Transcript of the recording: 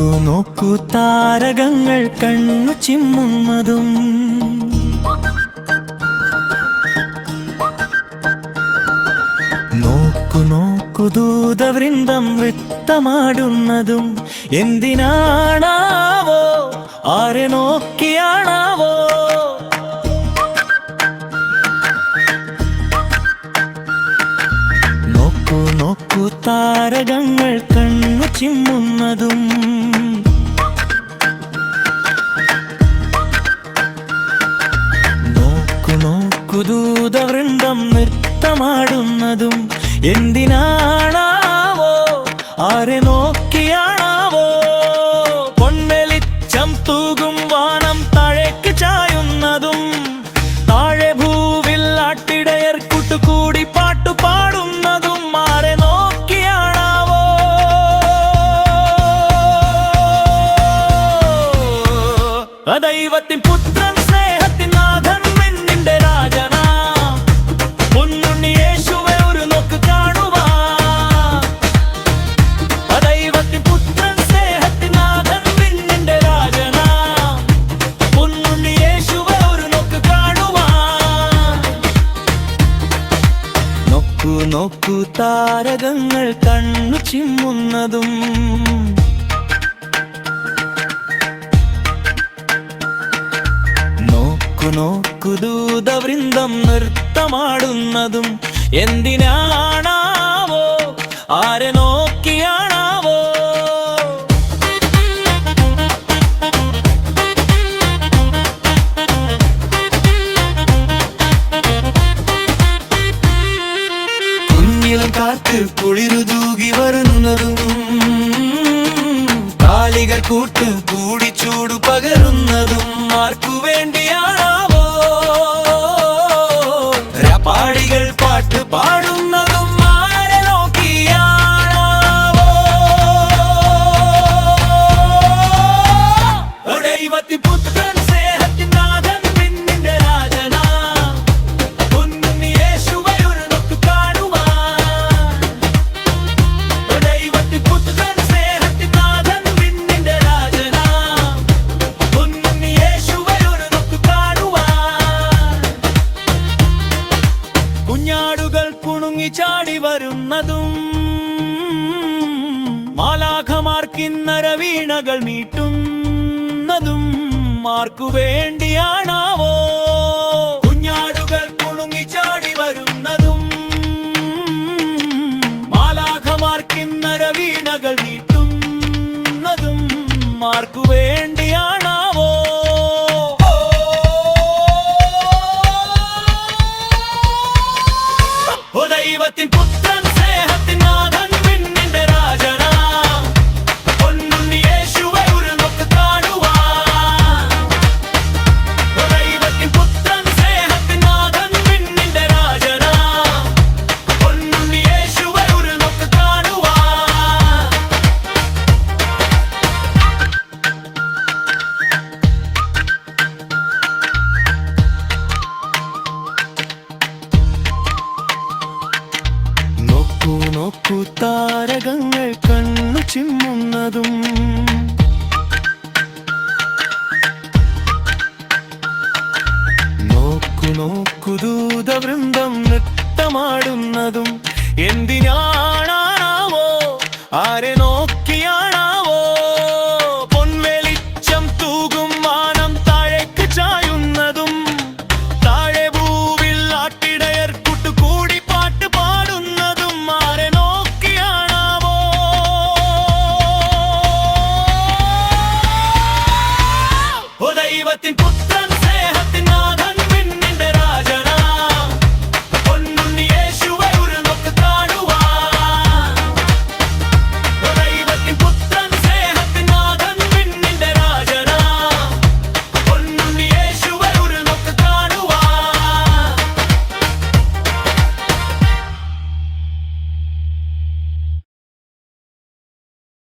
നോക്കൂ നോക്കൂ താരകങ്ങൾ കണ്ണു ചിമ്മുന്നതും നോക്കു നോക്കു ദൂതവൃന്ദം വൃത്തമാടുന്നതും എന്തിനാണാവോ ആരെ നോക്കിയാണാവോ? നോക്കൂ നോക്കൂ താരകങ്ങൾ കണ്ണു ചിമ്മുന്നതും നോക്കു നോക്കു ദൂതവൃന്ദം നൃത്തമാടുന്നതും. എന്തിനാണാവോ ആരെ നോക്കിയാണാവോ ദൈവത്തിൻ പുത്രൻ സ്നേഹത്തിൻ നാഥൻ വെണ്ണിന്റെ രാജനാ. പൊന്നുണ്ണി യേശുവെ ഒരു നോക്ക് കാണുവാ. ദൈവത്തിൻ പുത്രൻ സ്നേഹത്തിൻ നാഥൻ വെണ്ണിന്റെ രാജനാ. പൊന്നുണ്ണി യേശുവെ ഒരു നോക്ക് കാണുവാ. നോക്കൂ നോക്കൂ താരകങ്ങൾ കണ്ണു ചിമ്മുന്നതും. നോക്കു നോക്കു നൃത്തമാടുന്നതും എന്തിനാണാവോ? ആരെ നോക്കിയാണാവോ? കുഞ്ഞിൽ കാത്ത് കുളിരു തൂകി വരുന്നതും കാലികൾ കൂട്ട് കൂടി ചൂട് പകരുന്നതും ആർക്കു വേണ്ടിയാണാവോ பாடு വരുന്നതും മാലാഖമാർക്കിന്നര വീണകൾ നീട്ടുന്നതും ആർക്കു വേണ്ടിയാണാവോ? കുഞ്ഞാടുകൾ കുണുങ്ങി ചാടി വരുന്നതും നീട്ടുന്നതും ആർക്കു നോക്കൂ താരകങ്ങൾ കണ്ണു ചിമ്മുന്നതും. നോക്കു നോക്കു ദൂതവൃന്ദം നൃത്തമാടുന്നതും. എന്തിനാണാവോ ആരെ നോക്കിയാണാവോ tem pouco